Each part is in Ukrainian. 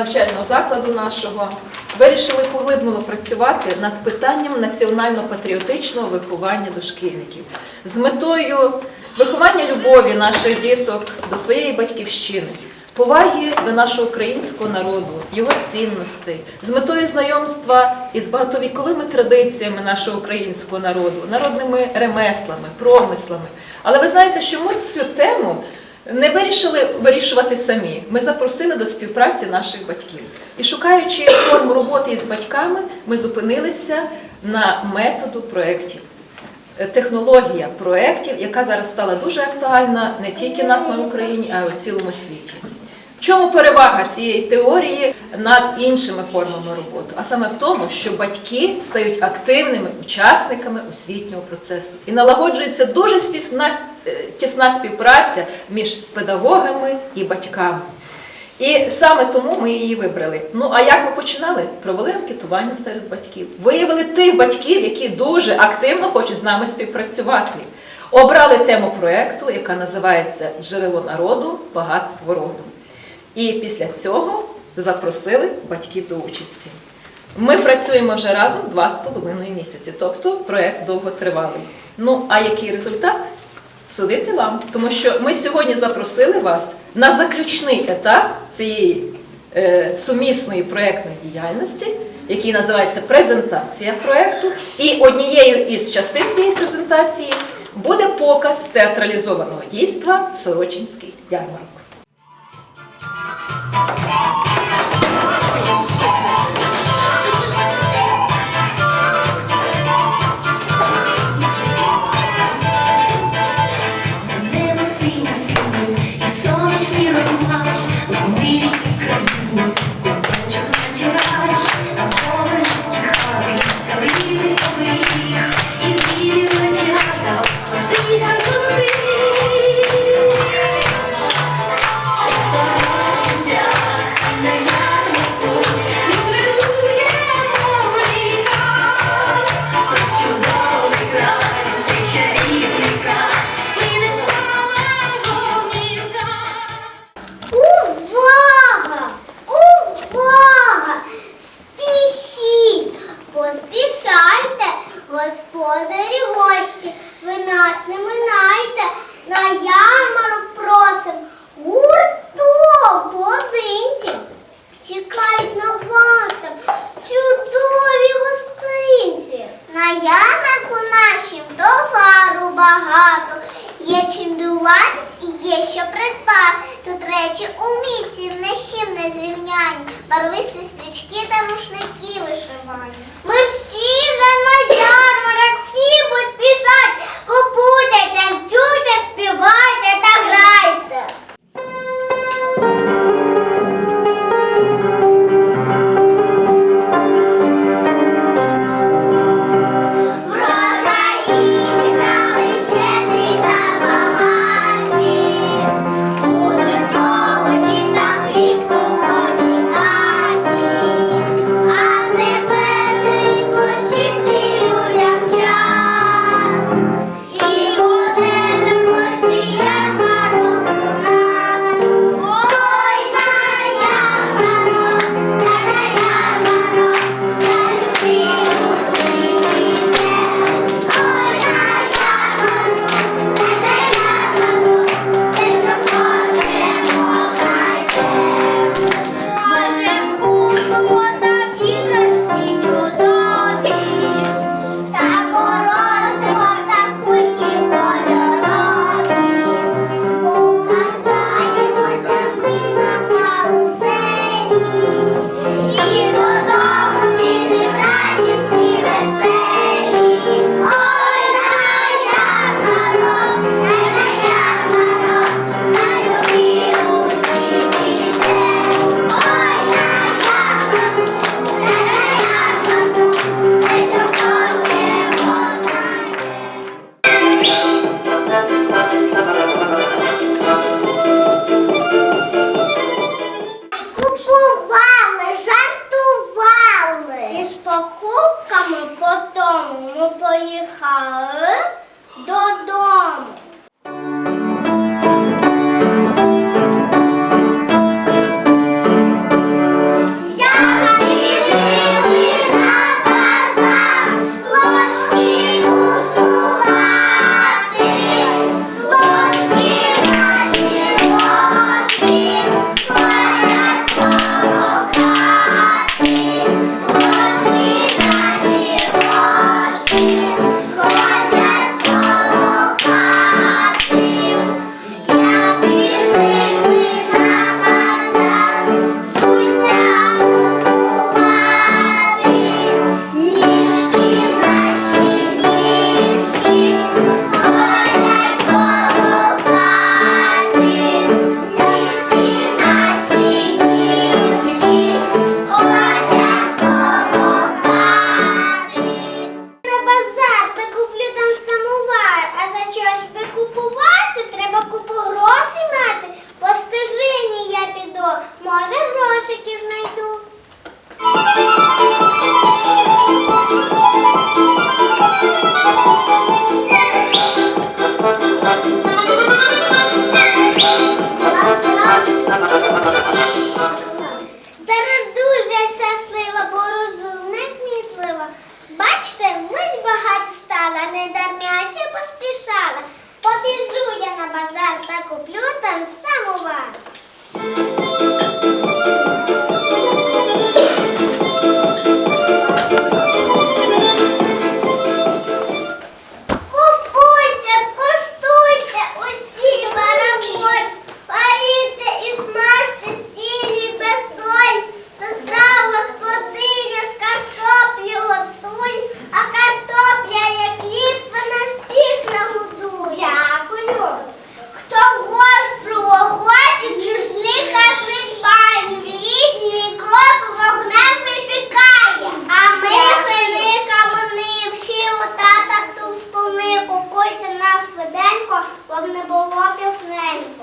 навчального закладу нашого вирішили поглиблено працювати над питанням національно-патріотичного виховання дошкільників з метою виховання любові наших діток до своєї батьківщини, поваги до нашого українського народу, його цінностей, з метою знайомства із багатовіковими традиціями нашого українського народу, народними ремеслами, промислами. Але ви знаєте, що ми цю тему не вирішили вирішувати самі. Ми запросили до співпраці наших батьків. І шукаючи форму роботи із батьками, ми зупинилися на методу проєктів. Е, Технологія проєктів, яка зараз стала дуже актуальна не тільки нас на Україні, а й у цілому світі. Чому перевага цієї теорії над іншими формами роботи? А саме в тому, що батьки стають активними учасниками освітнього процесу і налагоджується дуже співна, е, тісна співпраця між педагогами і батьками. І саме тому ми її вибрали. Ну а як ми починали? Провели анкетування серед батьків. Виявили тих батьків, які дуже активно хочуть з нами співпрацювати. Обрали тему проєкту, яка називається Джерело народу, багатство роду. І після цього запросили батьків до участі. Ми працюємо вже разом два з половиною місяці, тобто проєкт довготривалий. Ну а який результат? Судити вам, тому що ми сьогодні запросили вас на заключний етап цієї е, сумісної проєктної діяльності, який називається презентація проєкту. І однією із частин цієї презентації буде показ театралізованого дійства Сорочинський ярмарок. Небо дармя ще поспішала. Побіжу я на базар та куплю там самовар. Logo me bolou meu frame.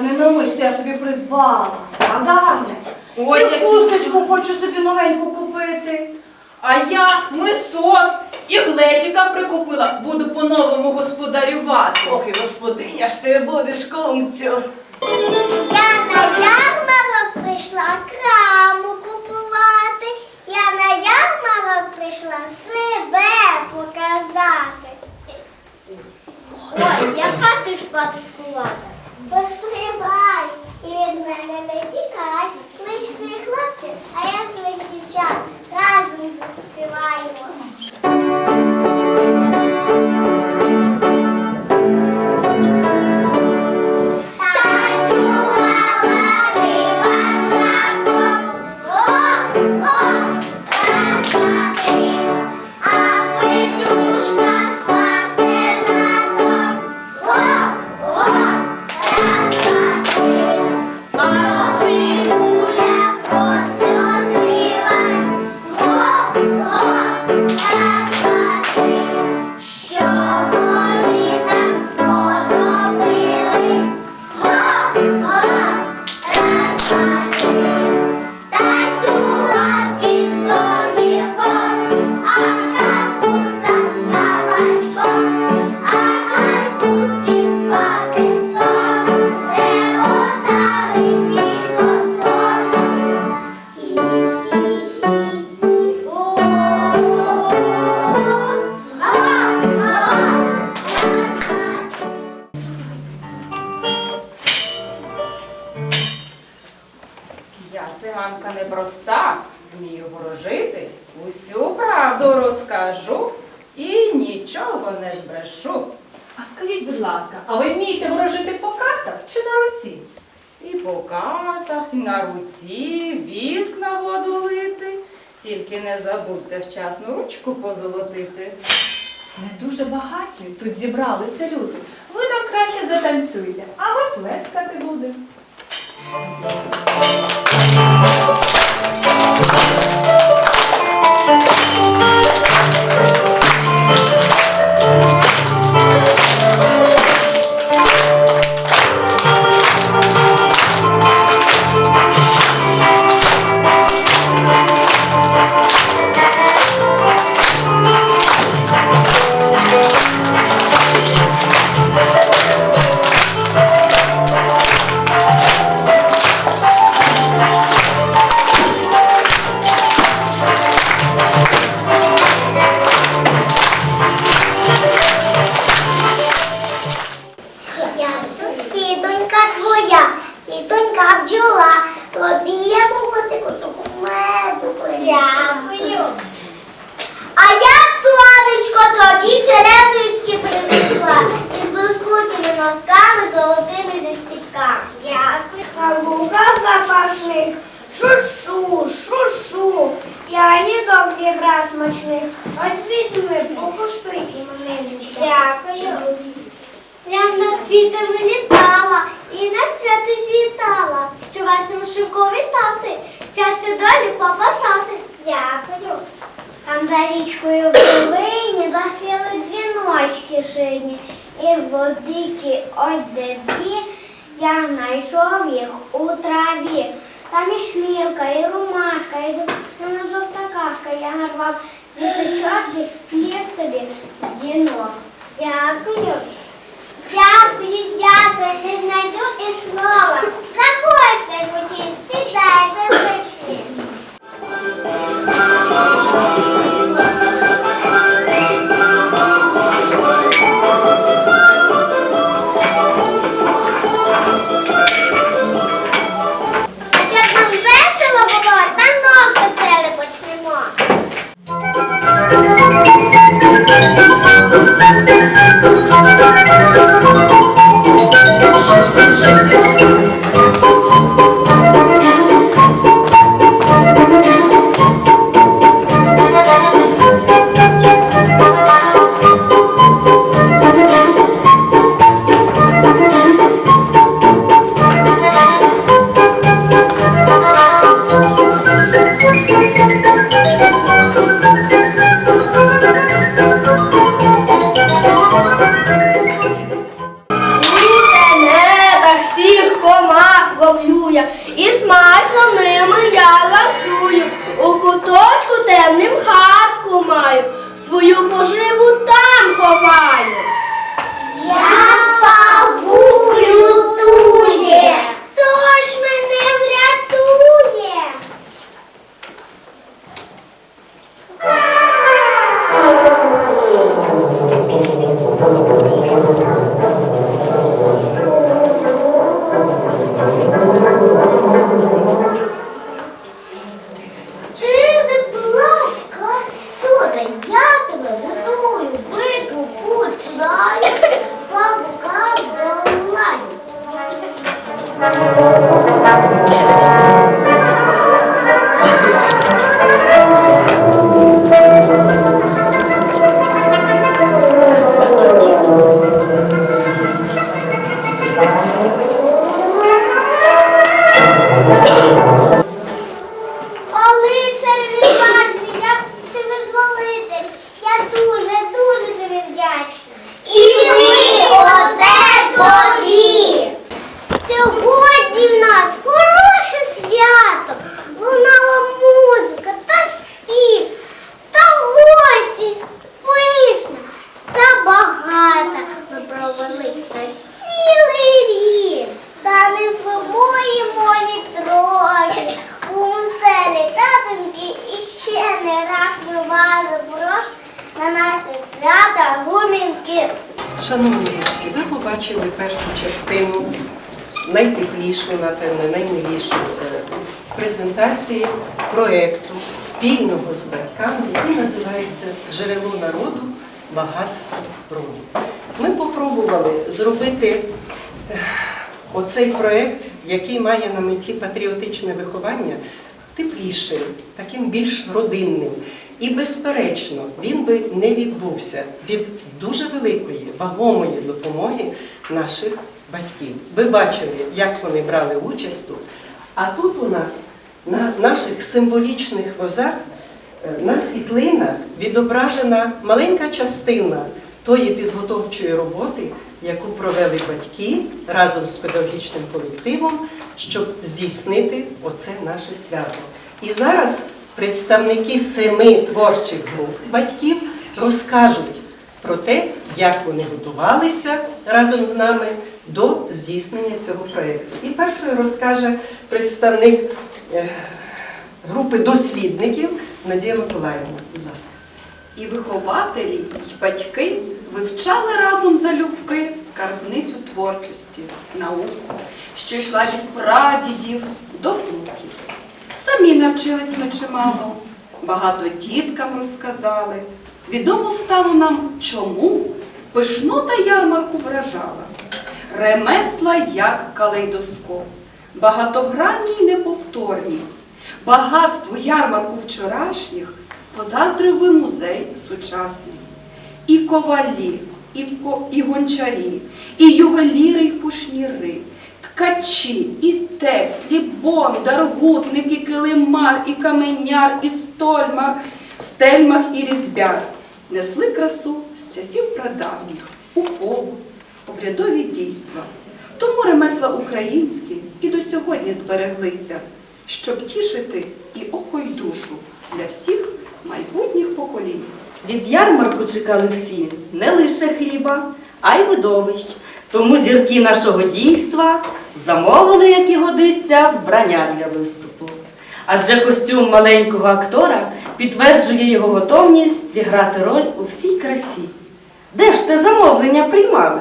Не ненавмисно я собі придбала. А Дарне, Ой, і які- хусточку хочу собі новеньку купити. А я мисок і глечика прикупила. Буду по-новому господарювати. Ох, і господиня ж ти будеш комцю. Я на ярмарок прийшла краму купувати. Я на ярмарок прийшла себе показати. Ой, яка ти ж патрикувата постривай і від мене не тікай, лиш цих Тільки не забудьте вчасну ручку позолотити. Не дуже багаті тут зібралися люди. Ви нам краще затанцюйте, а ми плескати будемо. Побажати. Дякую. Там за річкою в долині засвіли дзвіночки сині, і водики де дві, я знайшов їх у траві. Там і шмілка, і ромашка, і жовта кашка. Я нарвав діточок і сплів тобі дінок. Дякую. Дякую, дякую, не знайду і слова. Заходьте, кучі, сідайте, бички. Thank you. Куточку хатку маю, свою поживу там ховаю. Я павук лютує, Шановні гості, ви побачили першу частину, найтеплішу, напевно, наймилішу е, презентації проєкту спільного з батьками, який називається Джерело народу, багатство роду. Ми попробували зробити е, оцей проєкт, який має на меті патріотичне виховання, теплішим, таким більш родинним. І, безперечно, він би не відбувся від дуже великої, вагомої допомоги наших батьків. Ви бачили, як вони брали участь. А тут у нас на наших символічних возах, е, на світлинах відображена маленька частина тої підготовчої роботи, яку провели батьки разом з педагогічним колективом, щоб здійснити оце наше свято. І зараз представники семи творчих груп батьків розкажуть про те, як вони готувалися разом з нами до здійснення цього проєкту. І першою розкаже представник е, групи дослідників Надія Миколаївна. Будь ласка. І вихователі, й батьки вивчали разом залюбки скарбницю творчості, науку, що йшла від прадідів до внуків. Самі навчились ми чимало, багато діткам розказали. Відомо стало нам, чому пишнота ярмарку вражала. Ремесла, як калейдоскоп, багатогранні й неповторні. Багатство ярмарку вчорашніх позаздрив би музей сучасний. і ковалі, і, ко, і гончарі, і ювеліри, і кушніри, ткачі, і теслі, бондар, гутник, і килимар, і каменяр, і стольмар, стельмах і різьбяр. Несли красу з часів прадавніх, у побут, обрядові дійства. Тому ремесла українські і до сьогодні збереглися, щоб тішити і око, й душу для всіх майбутніх поколінь. Від ярмарку чекали всі не лише хліба, а й видовищ. Тому зірки нашого дійства замовили, як і годиться, вбрання для виступу. Адже костюм маленького актора підтверджує його готовність зіграти роль у всій красі. Де ж те замовлення приймали?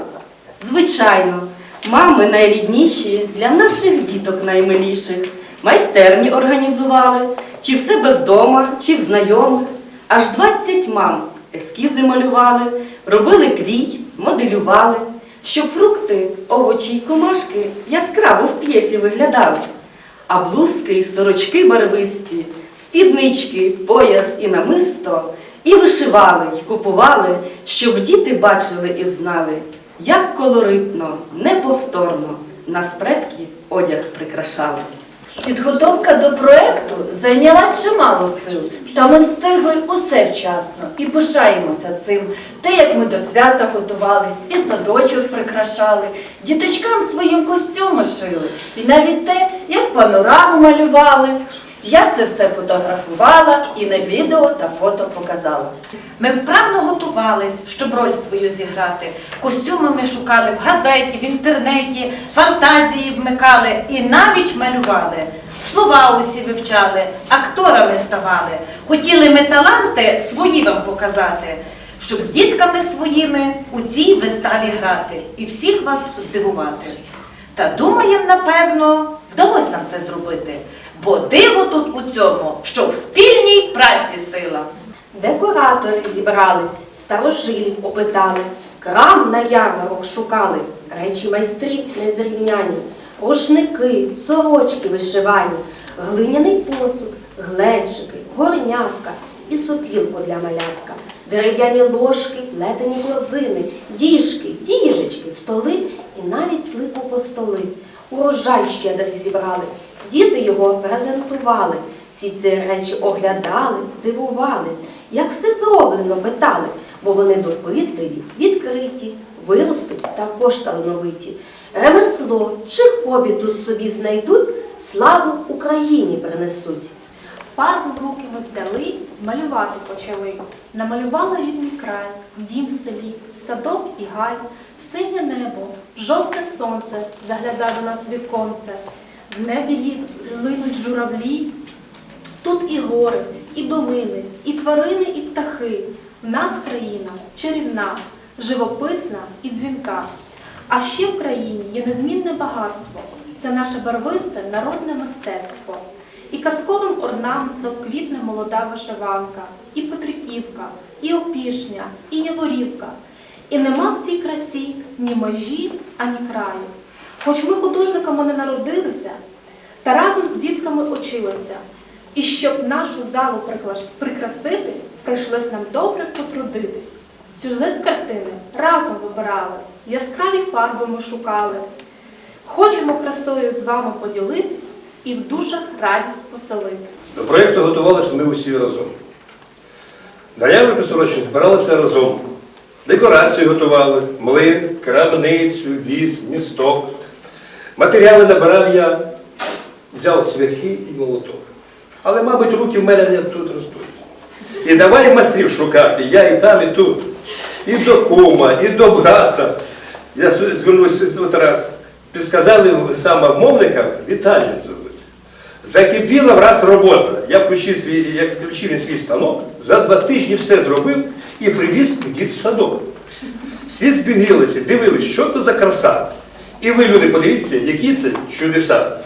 Звичайно, мами найрідніші для наших діток наймиліших, майстерні організували, чи в себе вдома, чи в знайомих. Аж 20 мам ескізи малювали, робили крій, моделювали, щоб фрукти, овочі й комашки яскраво в п'єсі виглядали. А блузки і сорочки барвисті, спіднички, пояс і намисто і вишивали, й купували, щоб діти бачили і знали, як колоритно, неповторно нас предки одяг прикрашали. Підготовка до проекту зайняла чимало сил, та ми встигли усе вчасно і пишаємося цим. Те, як ми до свята готувались, і садочок прикрашали, діточкам своїм костюми шили, і навіть те, як панораму малювали. Я це все фотографувала і на відео та фото показала. Ми вправно готувались, щоб роль свою зіграти. Костюми ми шукали в газеті, в інтернеті, фантазії вмикали і навіть малювали. Слова усі вивчали, акторами ставали. Хотіли ми таланти свої вам показати, щоб з дітками своїми у цій виставі грати і всіх вас здивувати. Та думаєм, напевно, вдалося нам це зробити. Бо диво тут у цьому, що в спільній праці сила. Декоратори зібрались, старожилів опитали, крам на ярмарок шукали, речі майстрів незрівняні, рушники, сорочки вишивані, глиняний посуд, глечики, горнятка і сопілку для малятка, дерев'яні ложки, плетені корзини, діжки, діжечки, столи і навіть слипу по столи. Урожай щедрий зібрали, діти його презентували. Всі ці речі оглядали, дивувались, як все зроблено, питали, бо вони допитливі, відкриті, виростуть також талановиті. Ремесло чи хобі тут собі знайдуть, славу Україні принесуть. Фарбу в руки ми взяли, малювати почали. Намалювали рідний край, дім в селі, садок і гай, синє небо, жовте сонце заглядає до нас віконце. В небі линуть журавлі. Тут і гори, і долини, і тварини, і птахи. В нас країна чарівна, живописна і дзвінка. А ще в країні є незмінне багатство. Це наше барвисте народне мистецтво. І казковим орнаментом квітне молода вишиванка, і Петриківка, і Опішня, і Яворівка. І нема в цій красі ні межі, ані краю. Хоч ми художниками не народилися, та разом з дітками училися. І щоб нашу залу прикрасити, прийшлось нам добре потрудитись. Сюжет картини разом вибирали, яскраві фарби ми шукали. Хочемо красою з вами поділитись і в душах радість поселити. До проєкту готувалися ми усі разом. На ярмарку сорочні збиралися разом. Декорації готували, млин, крамницю, віз, місток. Матеріали набирав я, взяв цвяхи і молоток. Але, мабуть, руки в мене не тут ростуть. І давай майстрів шукати, я і там, і тут. І до кума, і до брата. Я звернувся от раз. Підсказали саме мовникам Віталієм зовуть. Закипіла враз робота. Я включив свій, я включив свій станок, за два тижні все зробив і привіз дід в садок. Всі збігрілися, дивились, що то за краса. І ви, люди, подивіться, які це чудеса.